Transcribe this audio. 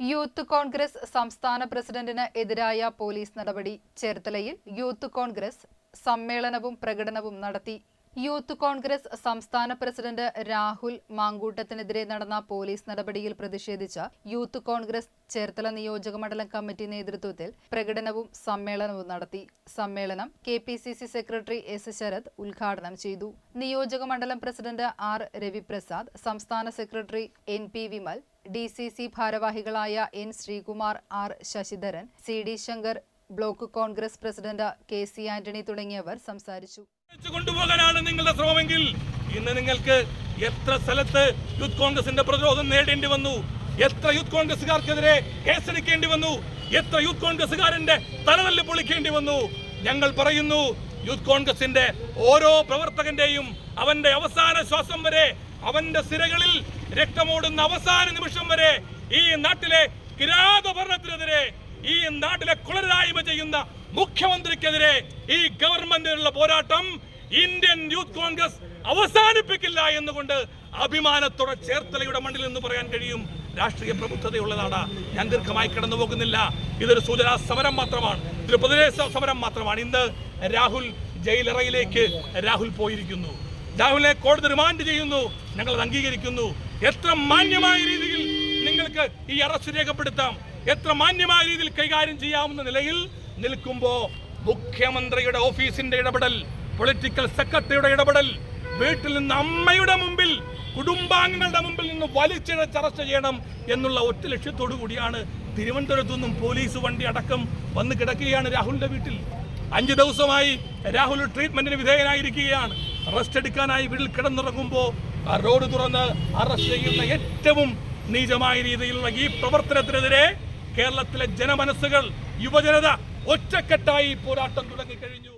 Youth Congress സംസ്ഥാന പ്രസിഡന്റിന് എതിരായ പോലീസ് നടപടി ചേർത്തലയിൽ യൂത്ത് കോൺഗ്രസ് സമ്മേളനവും പ്രകടനവും നടത്തി. യൂത്ത് കോൺഗ്രസ് സംസ്ഥാന പ്രസിഡന്റ് രാഹുൽ മാങ്കൂട്ടത്തിനെതിരെ നടന്ന പോലീസ് നടപടിയിൽ പ്രതിഷേധിച്ച യൂത്ത് കോൺഗ്രസ് ചേർത്തല നിയോജക മണ്ഡലം കമ്മിറ്റി നേതൃത്വത്തിൽ പ്രകടനവും സമ്മേളനവും നടത്തി. സമ്മേളനം K P C C secretary S Sarath ഉദ്ഘാടനം ചെയ്തു. നിയോജക മണ്ഡലം പ്രസിഡന്റ് ആർ രവിപ്രസാദ് സംസ്ഥാന secretary N P Vimal D C C ഭാരവാഹികളായ N Sreekumar R Sasidharan C D Shankar block Congress president K C Antony തുടങ്ങിയവർ സംസാരിച്ചു. കൊണ്ടുപോകാനാണ് നിങ്ങളുടെ ശ്രമമെങ്കിൽ ഇന്ന് നിങ്ങൾക്ക് എത്ര സ്ഥലത്ത് യൂത്ത് കോൺഗ്രസിന്റെ പ്രതിരോധം നേടേണ്ടി വന്നു? എത്ര യൂത്ത് കോൺഗ്രസുകാർക്കെതിരെ കേസെടുക്കേണ്ടി വന്നു? എത്ര യൂത്ത് കോൺഗ്രസുകാരന്റെ തലതല്ല് പൊളിക്കേണ്ടി വന്നു? ഞങ്ങൾ പറയുന്നു യൂത്ത് കോൺഗ്രസിന്റെ ഓരോ പ്രവർത്തകന്റെയും അവന്റെ അവസാന ശ്വാസം വരെ അവന്റെ സിരകളിൽ രക്തമോടുന്ന അവസാന നിമിഷം വരെ ഈ നാട്ടിലെ കിരാത ഭരണത്തിനെതിരെ ഈ നാട്ടിലെ കുളരായ്മ ചെയ്യുന്ന മുഖ്യമന്ത്രിക്കെതിരെ ഈ ഗവൺമെന്റിനുള്ള പോരാട്ടം ഇന്ത്യൻ യൂത്ത് കോൺഗ്രസ് അവസാനിപ്പിക്കില്ല എന്നുകൊണ്ട് അഭിമാനത്തോടെ ചേർത്തലയുടെ മണ്ണിൽ എന്ന് പറയാൻ കഴിയും. രാഷ്ട്രീയ പ്രബുദ്ധതയുള്ളതാണ്. ഞാൻ ദീർഘമായി കടന്നു പോകുന്നില്ല. ഇതൊരു സൂചനാ സമരം മാത്രമാണ്. ഇതൊരു പ്രതിരോധ സമരം മാത്രമാണ്. ഇന്ന് രാഹുൽ ജയിലറയിലേക്ക് രാഹുൽ പോയിരിക്കുന്നു. രാഹുലിനെ കോടതി റിമാൻഡ് ചെയ്യുന്നു. ഞങ്ങൾ അത് അംഗീകരിക്കുന്നു. എത്ര മാന്യമായ രീതിയിൽ നിങ്ങൾക്ക് ഈ അറസ്റ്റ് രേഖപ്പെടുത്താം? എത്ര മാന്യമായ രീതിയിൽ കൈകാര്യം ചെയ്യാവുന്ന നിലയിൽ നിൽക്കുമ്പോ മുഖ്യമന്ത്രിയുടെ ഓഫീസിന്റെ ഇടപെടൽ പൊളിറ്റിക്കൽ സെക്രട്ടറിയുടെ ഇടപെടൽ വീട്ടിൽ നിന്ന് അമ്മയുടെ മുമ്പിൽ കുടുംബാംഗങ്ങളുടെ മുമ്പിൽ നിന്ന് വലിച്ചിഴച്ച് അറസ്റ്റ് ചെയ്യണം എന്നുള്ള ഒറ്റ ലക്ഷ്യത്തോടു കൂടിയാണ് തിരുവനന്തപുരത്തു നിന്നും പോലീസ് വണ്ടി അടക്കം വന്ന് കിടക്കുകയാണ് രാഹുലിന്റെ വീട്ടിൽ. അഞ്ച് ദിവസമായി രാഹുൽ ട്രീറ്റ്മെന്റിന് വിധേയനായിരിക്കുകയാണ്. റെസ്റ്റ് എടുക്കാനായി വീട്ടിൽ കിടന്നുറങ്ങുമ്പോൾ ആ റോഡ് തുറന്ന് അറസ്റ്റ് ചെയ്യുന്ന ഏറ്റവും നീചമായ രീതിയിലുള്ള ഈ പ്രവർത്തനത്തിനെതിരെ കേരളത്തിലെ ജനമനസ്സുകൾ യുവജനത ഒറ്റക്കെട്ടായി പോരാട്ടം തുടങ്ങിക്കഴിഞ്ഞു.